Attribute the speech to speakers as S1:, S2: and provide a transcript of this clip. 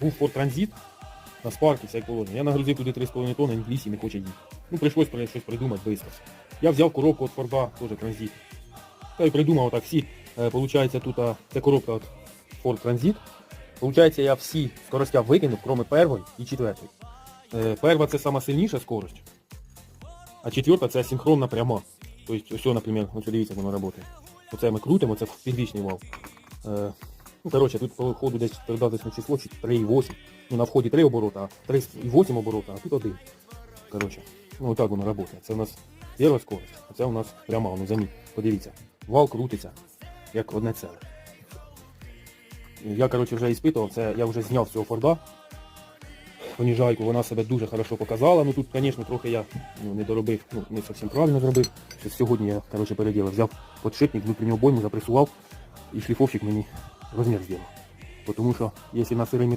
S1: був Ford Transit на спаркі, всяке положення. Я нагрузив туди 3,5 тонни, він лісі не хоче їхати. Ну, прийшлось при- щось придумати швидко. Я взяв коробку від Форда, теж Transit. Та й придумав так всі. Е, Получається, тут це коробка від Ford Transit. Получається, я всі скоростя викинув, крім першої і четвертої. Е, Перша це сама сильніша скорость, а четверта це синхронна пряма. Тобто, ось, наприклад, ось дивіться, воно працює. Оце ми крутимо, це підвічний вал. Ну, коротше, тут по ходу десь передаточне число 3,8. Ну, на вході 3 оборота, а 3,8 оборота, а тут один. Коротше, ну отак воно працює. Це у нас перша скорость, а це у нас пряма, ну заміть. Подивіться. Вал крутиться, як одне ціле. Я, коротше, вже іспитував, це я вже зняв цього форда. Поніжайку, вона себе дуже хорошо показала. Ну тут, звісно, трохи я ну, не доробив, ну, не зовсім правильно зробив. Сьогодні я, коротше, переділив, взяв подшипник, внутрішню обойму, запресував, і шліфовщик мені розмір сделал. Тому що, якщо на сирий